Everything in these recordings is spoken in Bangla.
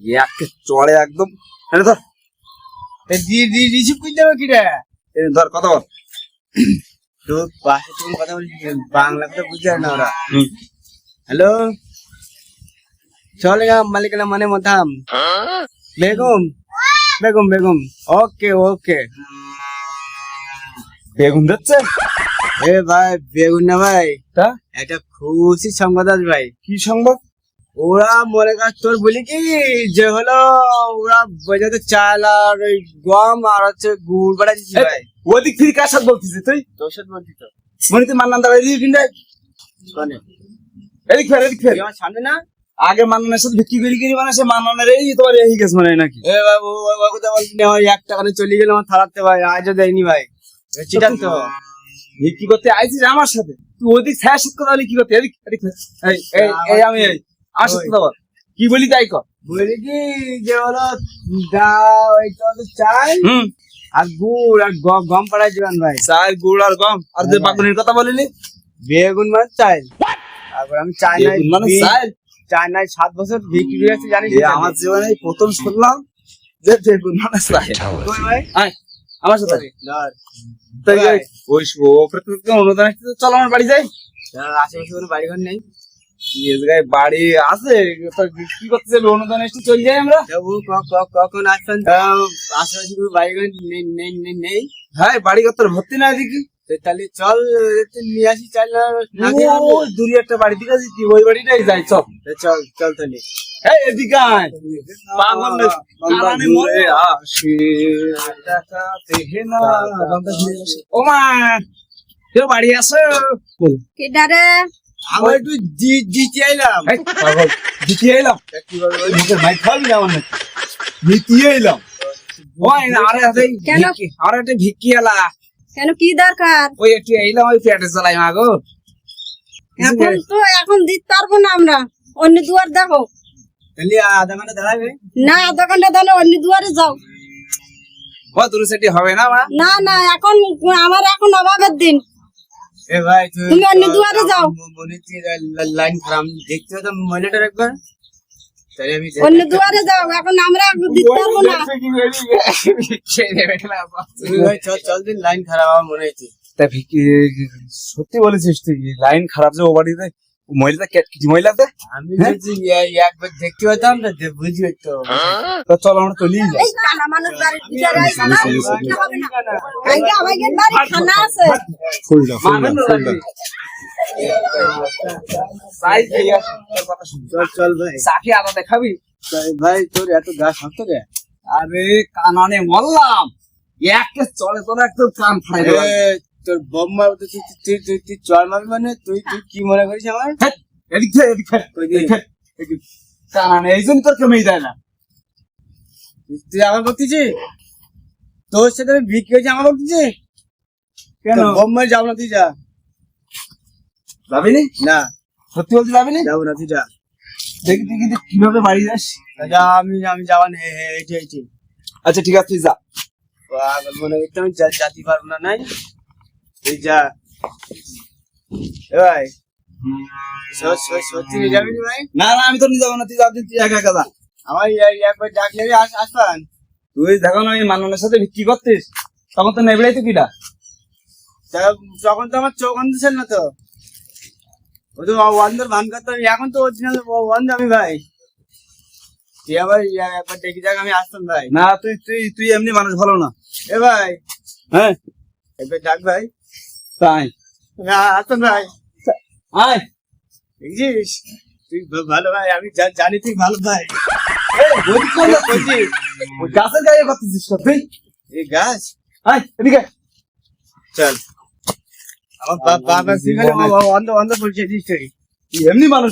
একে চড়ে একদম। এনে ধর। রিসিভ করে দেবো কি রে ধর কথা বল। তো পাশে তুমি কথা বলছি বাংলা কথা বুঝতে না ওরা। হ্যালো? চলে গা মালিকানা মানে মতাম। বেগম? বেগম বেগম। ওকে ওকে। বেগুন দিচ্ছে এ ভাই বেগুন না ভাই। তা? একটা খুশি সংবাদ আছে ভাই। কি সংবাদ? ওরা মনে কর তোর বলি কি যে হলো ওরা বাজারে চাল আর ওই গম আর হচ্ছে গুড় বাড়া দিচ্ছি এই, ভাই। ওদিক থেকে কার সাথে বলছিস তুই? তোর সাথে বলছি তো। মনে মান্নান দাঁড়াই শোনে। এদিক ফের এদিক ফের। আমার সামনে না? আগে মান্নানের সাথে বিক্রি করি করি মানে সে মান্নানের এই তোমার এই গেছে মানে নাকি? এ বাবু ওই বাবু তো বলছি না ওই এক টাকা চলে গেল আমার থালাতে ভাই আজও দেয়নি ভাই। চিটান তো। বিক্রি করতে আইছিস আমার সাথে? তুই ওদিক ছায়া সাথে কথা বলি কি করতে? এদিক এদিক এই আমি এই। কি বলি তাই কর। বলি কি যে হলো দা ওই তো হুম। আর গুড় আর গম গম পাড়ায় দিবেন ভাই। চাল গুড় আর গম। আর যে বাগুনির কথা বলিনি বেগুন মানে চাল। তারপর আমি চাইনায় মানে চাল? চায়নায় সাত বছর বিক্রি করে আছে জানিস আমার জীবনে প্রথম শুনলাম যে বেগুন মানে চাল। ভাই? আমার সাথে তাই ওই অনুদান চল আমার বাড়ি যাই। আশেপাশে কোনো বাড়ি ঘর নেই। এই বাড়ি আছে। তো কি করতে যাবে অনুদান এসে চলে যাই আমরা। ক- কখন আসবেন আশেপাশে কোনো বাড়ি নেই নেই নেই- নেই? হ্যাঁ বাড়ি কত ভর্তি না দেখি? তাহলে চল নিয়ে আসি চাল দূরে একটা বাড়ি দিকে আছে? ওই বাড়িটাই যাই চল। চল চল তাহলে। বাড়ি কেডারে আমরা একটু জিতে এলাম। মুখের মাইক খাবি না আমার এলাম। ওই না, আরে আরে কেন? আরে একটা ভিক্ষি এলা কেন কি দরকার? ওই একটু এলাম ওই পেটে চালাই মাগো এখন তো এখন দিতে পারব না আমরা। অন্য দুয়ার দেখো। তাহলে আধা ঘণ্টা দাঁড়াবে? না আধা ঘণ্টা ধরে অন্য দুয়ারে যাও। দূরে সেটি হবে না মা? না না এখন আমার এখন অভাবের দিন। তুমি অন্য দুয়ারে যাও। লাইন খারাপ দেখতে মহিলাটার একবার। অন্য দুয়ারে যাও এখন আমরা দিতে পারব না। চল চল দিন লাইন খারাপ আমার মনে হচ্ছে। তা ভিক্ষি সত্যি বলেছিস তুই লাইন খারাপ যে ও বাড়িতে মহিলাটা কে- কি মহিলাতে আমি এ- একবার দেখতে পেতাম না যে বুঝি তো তো চল আমরা চলি যাই কানা মানুষ বাড়ির ভিতরে আইসা না, সরি, সরি। এটা হবে না। আইগা, আইগা, বাড়ি খানা আছে ফুলটা ফুলটা ফুলটা সাই খেয়ে আসি, তোর কথা শুনি। চল চল ভাই আদা দেখাবি ভাই তোর এত গা শক্ত রে আরে কানানে মরলাম একটা চলে তোর একদম কান ফাড়াই। এ, তোর বম্মা তুই তুই তুই তুই তুই মানে? তুই তুই কি মনে করিস আমার? এই জন্য তোর দেয় না। তুই- তুই আমার তোর সাথে আমি বিক্রি হয়েছে আমার কেন? যাব না তুই যা। যাবি না। সত্যি বলতে যাবি নি যাব না তুই যা। দেখি দেখি দেখ কীভাবে বাড়ি যাস যা আমি আমি যাবা না। এটি এটি আচ্ছা ঠিক আছে তুই যা। মনে করতে আমি যেতে পারব না নাই? তুই যা ভাই স- স- সত্যি নিয়ে যাবি ভাই না না আমি তো নিয়ে যাব না তুই যাবি তুই একা একা যা। আমার এই- একবার ডাকলে আস আসবান তুই দেখো না মান্নানের সাথে করতিস। তখন তো নেবড়াই কিটা তখন তো আমার চোখ অন্ধ ছিল না তো। ও তো অন্ধর ভান করতাম এখন তো অরিজিনাল অন্ধ আমি ভাই। তুই আবার একবার দেখি যাক আমি আসতাম ভাই। না তুই তুই তুই এমনি মানুষ ভালো না। এ ভাই। হ্যাঁ? একবার ডাক ভাই তাই না ভাই আয় দেখছিস তুই ভালো ভাই আমি জানি তুই ভালো ভাই গাছের গায়ে করতেছিস তো তুই এই গাছ আয় এদিকে চল আমার বাবা অন্ধ অন্ধ এমনি মানুষ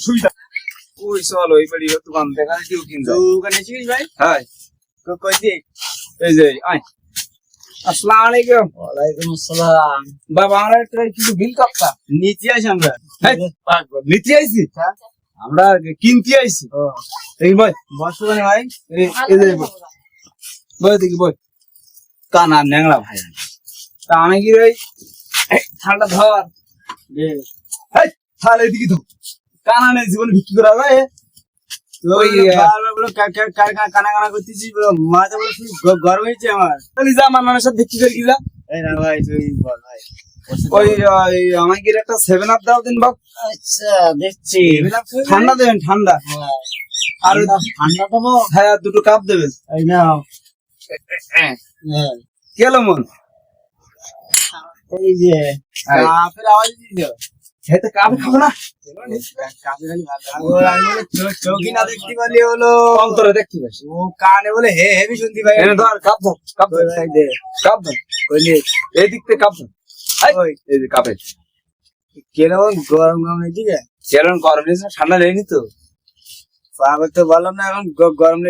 সুবিধা ওই চল ওই বাড়ি দোকান দেখা কেউ কিনতে ওখানে ছিলিস ভাই হ্যাঁ কই দিক এই যে আয় আসসালামু আলাইকুম। ওয়ালাইকুম আসসালাম। বাবা আমরা একটা কিছু বিল নিচে আমরা। আইছি? হ্যাঁ। আমরা কিনতে আইছি। এই বল বসো ভাই? এই- এই যে বল। বল দেখি বল কানা ন্যাংরা ভাই। তা আমি কি ঠান্ডা ধর। তাহলে এদিকে তো কানা নেই জীবন বিক্রি করা যায়। ওই, কানা কানা করতেছি মাথা বলে গরম হয়েছে আমার। যা আমার নামের সাথে বিক্রি করে গিলা। এই না ভাই তুই বল ভাই। ওই ওই আমাকে একটা সেভেন আপ দাও দিন বাপ। আচ্ছা দেখছি। ঠান্ডা দেবেন ঠান্ডা। আর ঠান্ডা। দেবো হ্যাঁ দুটো কাপ দেবেন। এই নাও। হ্যাঁ। হ্যাঁ। কেলো মন? এই যে। কাপের আওয়াজ দিয়েছ খেতে কাপ খাব না। চৌকি না দেখতে পারলে হলো। অন্তরে দেখতে পাস। ও কানে বলে হে হেভি শুনতে পাই। ধর কাপ ধর কাপ ধর কাপ ধর বলি এই থেকে কাপ ধর। এই, যে কাপে। কেরকম গরম গরম কেরম ঠান্ডা লেগেনি তো। পাগল তো বললাম না এখন গরম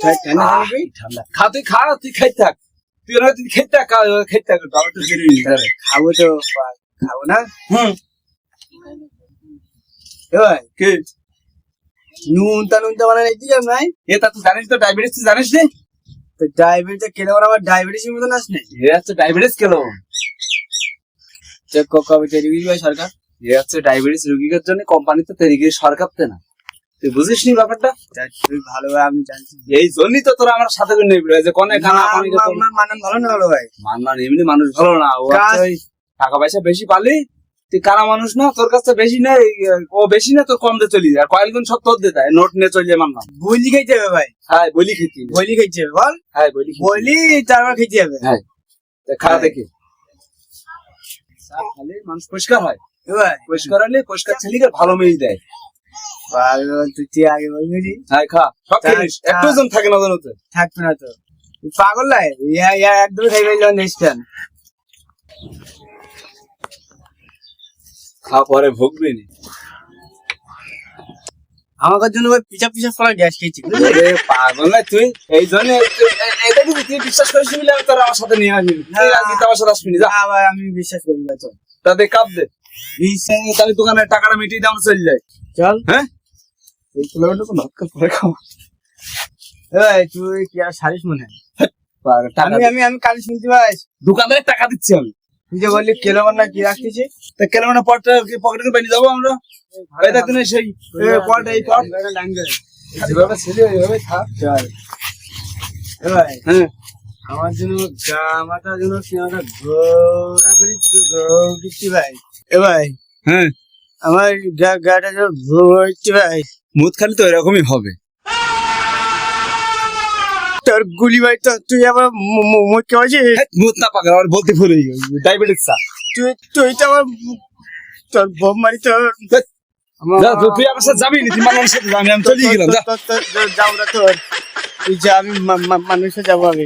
ঠা- ঠান্ডা ঠান্ডা খা তুই খা তুই খাইতে থাক। তুই তুই খেতে থাক খেতে থাক খাব তো খাব না? হুম। এবার কে? নুনটা নুনটা বানানো দিকে নাই এ তা তুই জানিস তো ডায়াবেটিস তুই জানিস নে? তো ডায়াবেটিস কেন আমার ডায়াবেটিসের মতন আসনে এ হচ্ছে ডায়াবেটিস কেন চেক কবে তৈরি করবে সরকার। এ হচ্ছে ডায়াবেটিস রোগীদের জন্য কোম্পানিতে তৈরি করে সরকারতে না। তুই বুঝিস নি ব্যাপারটা? তা তুই ভালোভাবে আমি জানছি। এই জন্যই তো তোরা আমার সাথে করে নেবি যে কোনে খানা পানি মা- মা- মানান ভালো না হলো ভাই? মান্নার এমনি মানুষ ভালো না ও টাকা পয়সা বেশি পালি তুই কারা মানুষ না? তোর কাছে বেশি নেই ও বেশি না তোর কম দিয়ে চলি যায়। কয়েকদিন সব তোর দিয়ে দেয় নোট নিয়ে চলে মান্না বলি খাইতে হবে ভাই। হ্যাঁ বলি খেতি বলি খাইতে হবে বল। হ্যাঁ বলি। বলি তারপর খেতে হবে। হ্যাঁ তা খা হ্যাঁ। দেখে। খালি মানুষ পরিষ্কার হয়। পরিষ্কার হলে পরিষ্কার ছেলেকে ভালো মেয়ে দেয়। পাগল তুই আগে বলবি হ্যাঁ খা। সব তা- খেলিস। একটু জন থাকে না জানোতে থাকবে না তো। পাগল ইয়া ইয়া একদম খাইবে জন নেক্সটান খা পরে ভুগবি নি। আমার জন্য ওই পিছা পিছা ফলা গ্যাস খেয়েছি। পাগল না তুই এই জন্য এটা কি তুই বিশ্বাস করিস বলে আমি তোর আমার সাথে নিয়ে আসবি তুই আমার সাথে আসবি যা। আবার আমি বিশ্বাস করি না চল। তাদের কাপ দে। তাহলে দোকানের টাকাটা মিটিয়ে দাম চলে যায় চল। হ্যাঁ? এই কিলোমিটার কোনো হক্কা পরে এই তুই কি আর সারিস মনে হয়? আমি আমি আমি কাল শুনতে পাই দোকানের টাকা দিচ্ছি আমি। তুই যে বললি কেলো না কি রাখতেছি তা কেন মানে পটটা পকেটে করে বেরিয়ে যাব আমরা? এই দেখ না সেই পট এই পট। যেভাবে ছেলে ওইভাবে থাক চল হ্যাঁ। আমার জন্য জামাটার জন্য কি আমরা ঘোরা করি দিচ্ছি ভাই। এ ভাই হ্যাঁ। আমার গা গাটা জন্য ঘুরছি ভাই। মুদ খালি তো এরকমই হবে। তোর গুলি ভাই তো তুই আবার মুখে হয়েছিস মুদ না পাকা আমার বলতে ভুলে ডায়াবেটিস তুই তুই তো আমার তোর বোম মারি তো আমার- তুই আমার সাথে যাবি নি? তুই মানুষের সাথে যাবি আমি চলে গেলাম যাও না তোর। তুই যা আমি মা- মা- মানুষে যাব আমি